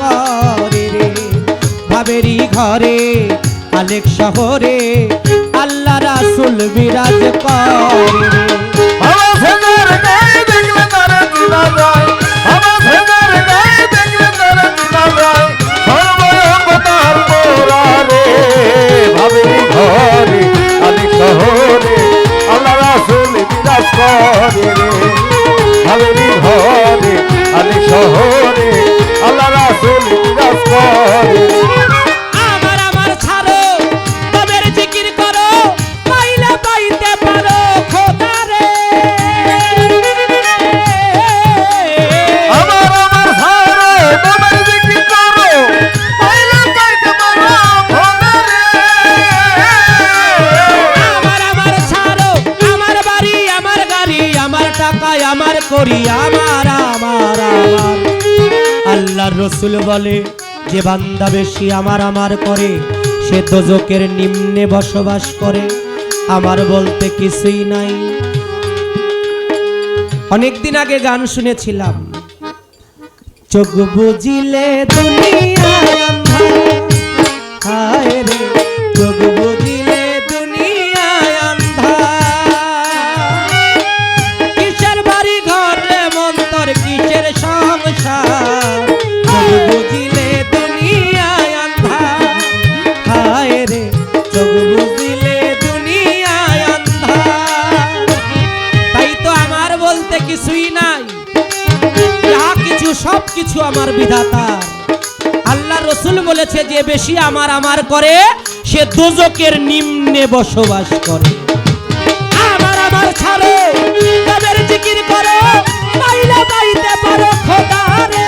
করে রে। ভাবেরি ঘরে অনেক শহরে আল্লাহ রাসুল বিরাজ করে রে। বাবা করি আমার আমার আমার। আল্লাহর রসুল বলে, যে বান্দা বেশি আমার আমার করে, সে দোজকের নিম্নে বসবাস করে। আমার বলতে কিছুই নাই। অনেকদিন আগে গান শুনেছিলাম। চোখ বুঝিলে দুনিয়ায় আন্ধার হায় রে, চোখ বেশি আমার আমার করে সে দুজকের নিম্নে বসবাস করে। আমার আমার ছাড়ে, তাদের জিকির করো পাইলে পাইতে পারো খোদারে। ওই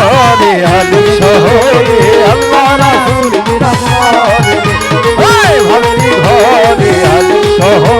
ঘরে আলি শহরে আল্লাহ রাসূল বিরাজ করে ভাবেরি ঘরে আলি শহরে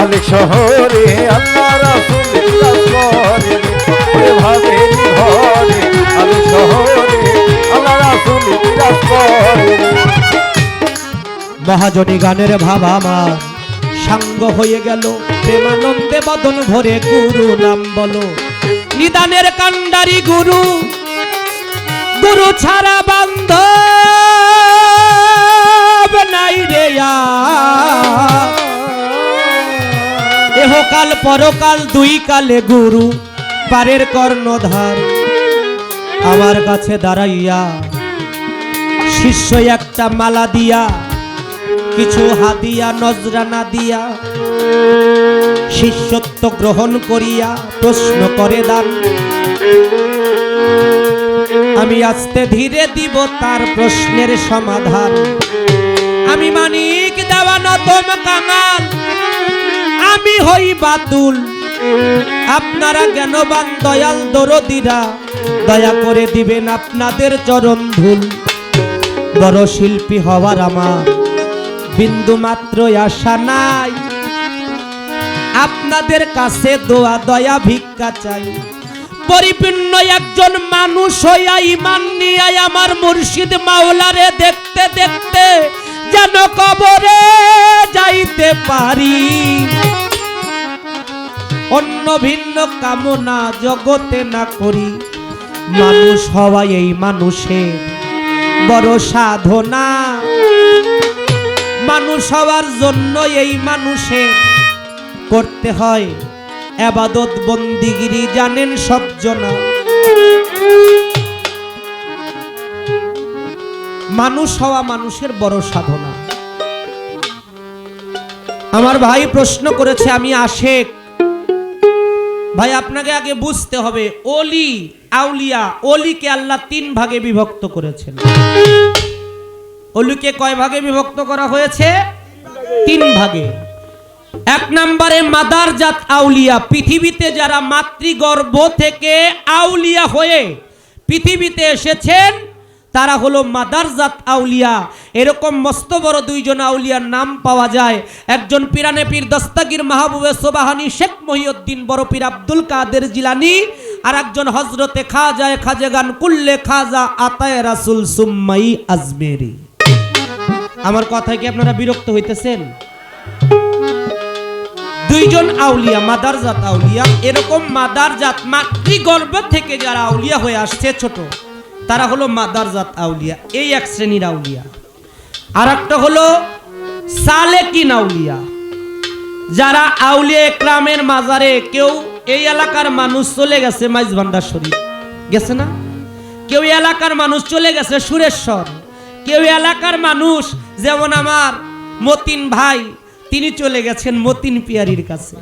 আলেক শহরে আল্লাহ মহাজনী গানের ভাব আমার। সাঙ্গ হয়ে গেল, প্রেমানন্দে বদন ভরে গুরু নাম বলো। নিদানের কান্ডারি গুরু গুরু ছাড়া বান্ধ এহকাল পরকাল, দুই কালে গুরু পারের কর্ণধার। আমার কাছে দাঁড়াইয়া শিষ্য একটা মালা দিয়া, কিছু হাদিয়া নজরানা দিয়া, শিষ্যত্ব গ্রহণ করিয়া প্রশ্ন করে দান। আমি আস্তে ধীরে দিব তার প্রশ্নের সমাধান। আমি মানিক দেওয়ানা তোম কাঙাল। আমি হই বাতুল। আপনারা জ্ঞানবান দয়াল দরদিরা, দয়া করে দিবেন আপনাদের চরণ ধুল। বড় শিল্পী হওয়ার আমার বিন্দু মাত্র আশা নাই। আপনাদের কাছে দোয়া, দয়া, ভিক্ষা চাই। পরিপূর্ণ একজন মানুষ হইয়া ইমান নিয়ে আমার মুর্শিদ মাওলারে দেখতে দেখতে যেন কবরে যাইতে পারি। ভিন্ন কামনা জগতে না করি। মানুষ হওয়া এই মানুষের বড় সাধনা। মানুষ হওয়ার জন্য এই মানুষের করতে হয় আবাদত বন্দিগিরি, জানেন সব জনা। মানুষ হওয়া মানুষের বড় সাধনা। আমার ভাই প্রশ্ন করেছে, আমি আশেক। ভাই, আপনাকে আগে বুঝতে হবে অলি আউলিয়া অলিকে আল্লাহ তিন ভাগে বিভক্ত করেছেন। অলিকে কয় ভাগে বিভক্ত করা হয়েছে? তিন ভাগে। এক নম্বরে মাদারজাত আউলিয়া, পৃথিবীতে যারা মাতৃগর্ভ থেকে আউলিয়া হয়ে পৃথিবীতে এসেছেন তারা হলো মাদারজাত আউলিয়া। এরকম মস্ত বড় দুইজন আউলিয়ার নাম পাওয়া যায়। একজন পিরানে পীর দস্তাগির মাহবুবে সোবাহানি, শেখ মহিউদ্দিন, বড় পীর আব্দুল কাদের জিলানি, আর একজন হজরতে খাজায় খাজেগান, কুল্লে খাজা আতায় রাসুল সুম্মাই আজমেরি। আমার কথায় কি আপনারা বিরক্ত হইতেছেন? দুইজন আউলিয়া, মাদারজাত আউলিয়া, এরকম মাদারজাত মাতৃগর্ভ থেকে যারা আউলিয়া হয়ে আসছে ছোট। তারা হলো মাদারজাত আউলিয়া, এই এক শ্রেণির আউলিয়া। আর একটা হলো সালেকিন আউলিয়া। যারা আউলিয়া একরামের মাজারে কেউ এই এলাকার মানুষ চলে গেছে মাইজ ভান্ডার শরীফ। গেছে না? কেউ এলাকার মানুষ চলে গেছে সুরেশ্বর। কেউ এলাকার মানুষ, যেমন আমার মতিন ভাই, তিনি চলে গেছেন মতিন পিয়ারির কাছে।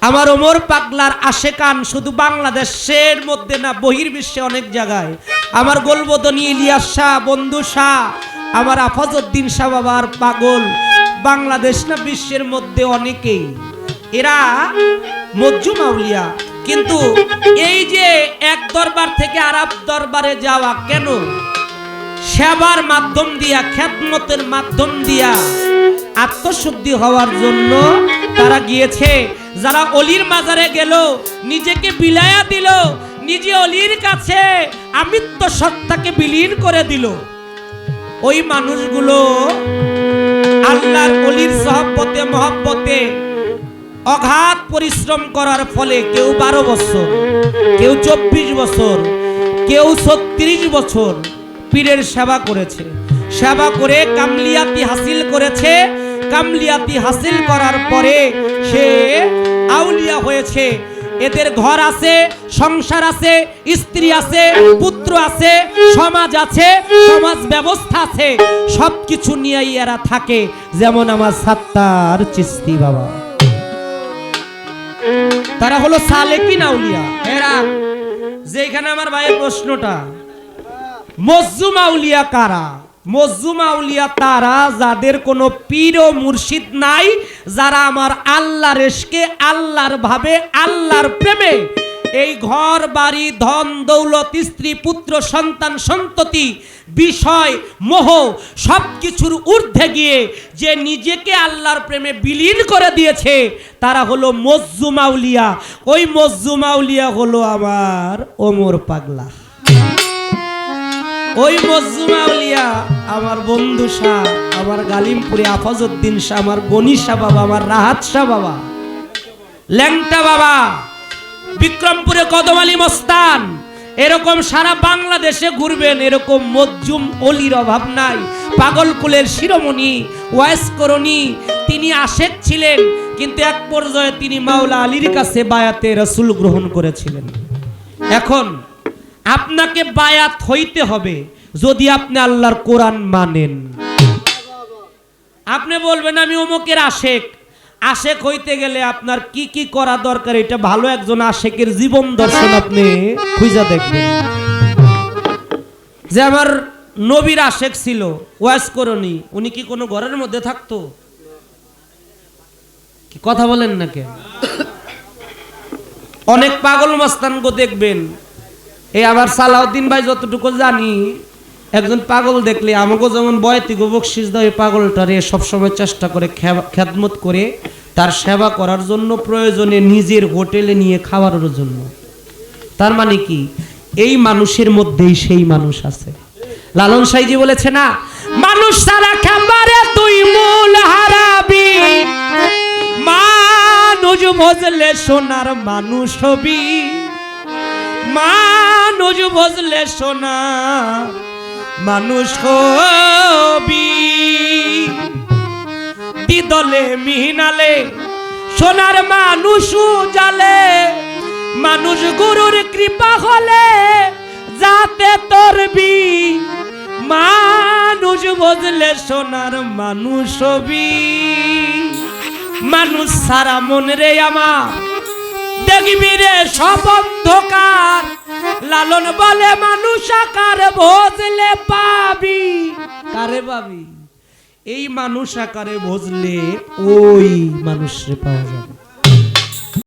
আমার ওমর পাগলার আশেকান শুধু বাংলাদেশের মধ্যে না বহির্বিশ্বে অনেক জায়গায়। আমার গোলবদনী ইলিয়াস শাহ, বন্ধু শাহ, আমার আফাজউদ্দিন শাহ বাবার পাগল। বাংলাদেশ না বিশ্বের মধ্যে অনেকেই। এরা মজ্জু মাউলিয়া কিন্তু এই যে এক দরবার থেকে আরব দরবারে যাওয়া কেন? সেবার মাধ্যম দিয়া খ্যাতমতের মাধ্যম দিয়া আত্মশুদ্ধি হওয়ার জন্য তারা গিয়েছে। যারা অলির মাজারে গেল, নিজেকে বিলায়া দিল, নিজে অলির কাছে আমিত্ব সত্তাকে বিলীন করে দিল। ওই মানুষগুলো আল্লাহর অলির সহব্বতে, মহব্বতে অগাধ পরিশ্রম করার ফলে কেউ বারো বছর, কেউ চব্বিশ বছর, কেউ ছত্রিশ বছর পীরের সেবা করেছে। সেবা করে কামলিয়াতি হাসিল করেছে। কামলিয়াতি হাসিল করার পরে সে আউলিয়া হয়েছে। এদের ঘর আছে, সংসার আছে, স্ত্রী আছে, পুত্র আছে, সমাজ আছে, সমাজ ব্যবস্থা আছে। সবকিছু নিয়েই এরা থাকে। যেমন আমার সাত্তার চিস্তি বাবা। তারা হলো সালেকিন আউলিয়া। এরা যেখানে আমার ভাইয়ের প্রশ্নটা মজ্জুম আউলিয়া কারা? মজ্জুম আউলিয়া তারা যাদের কোনো পীর ও মুর্শিদ নাই, যারা আমার আল্লাহর এসকে আল্লাহর ভাবে, আল্লাহর প্রেমে, এই ঘর, বাড়ি, ধন, দৌলত, স্ত্রী, পুত্র, সন্তান, সন্ততি, বিষয়, মোহ সব কিছুর ঊর্ধ্বে গিয়ে যে নিজেকে আল্লাহর প্রেমে বিলীন করে দিয়েছে, তারা হলো মজ্জুমাউলিয়া ওই মজ্জুমাউলিয়া হলো আমার ওমর পাগলা। ওই মজ্জুমাউলিয়া আমার বন্ধু শাহ আমার গালিমপুরে আফাজউদ্দিন শাহ আমার গনি শাহ বাবা, আমার রাহাত শাহ বাবা। ল্যাংটা বাবা, বিক্রমপুরে কদম আলী মস্তান, এরকম সারা বাংলাদেশে ঘুরবেন, এরকম মজ্জুম অলির অভাব নাই। পাগলকুলের শিরোমণি, ওয়াইসকরণী, তিনি আশেক ছিলেন, কিন্তু এক পর্যায়ে তিনি মাওলা আলীর কাছে বায়াতে রসুল গ্রহণ করেছিলেন। এখন আপনাকে বায়াত হইতে হবে যদি আপনি আল্লাহর কোরআন মানেন। আপনি বলবেন, আমি অমুকের আশেক। আশেক হইতে গেলে আপনার কি কি করা দরকার? এটা ভালো একজন আশেকের জীবন দর্শন আপনি খুঁজা দেখবেন। যে আমার নবীর আশেক ছিল, ওয়াজ করনি, উনি কি কোনো ঘরের মধ্যে থাকতো? কথা বলেন না অনেক পাগল মস্তানগো দেখবেন এই আবার সালাউদ্দিন ভাই যতটুকু জানি, একজন পাগল দেখলে আমাকে যেমন বয়তিক বকশিস দেয় পাগলটারে সবসময় চেষ্টা করে খেদমত করে, তার সেবা করার জন্য প্রয়োজনে নিজের হোটেলে নিয়ে খাওয়ানোর জন্য। তার মানে কি? এই মানুষের মধ্যেই সেই মানুষ আছে। লালন সাইজি বলেছে না, মানুষ সারা খাবারে তুই মূল হারাবি। মানুষ বজলে সোনার মানুষ হবি। মানুষ বজলে সোনা, মানুষ হবি। দিদলে মিহিনালে সোনার মানুষ জালে মানুষ গুরুর কৃপা হলে যাতে তরবি। মানুষ বজলে সোনার মানুষ হবি। মানুষ সারা মন রে আমার দেখবি রে সব অন্ধকার। লালন বলে মানুষ আকার ভোজলে পাবি। কারে পাবি? এই মানুষ আকারে ভোজলে ওই মানুষরে পাওয়া যাবে।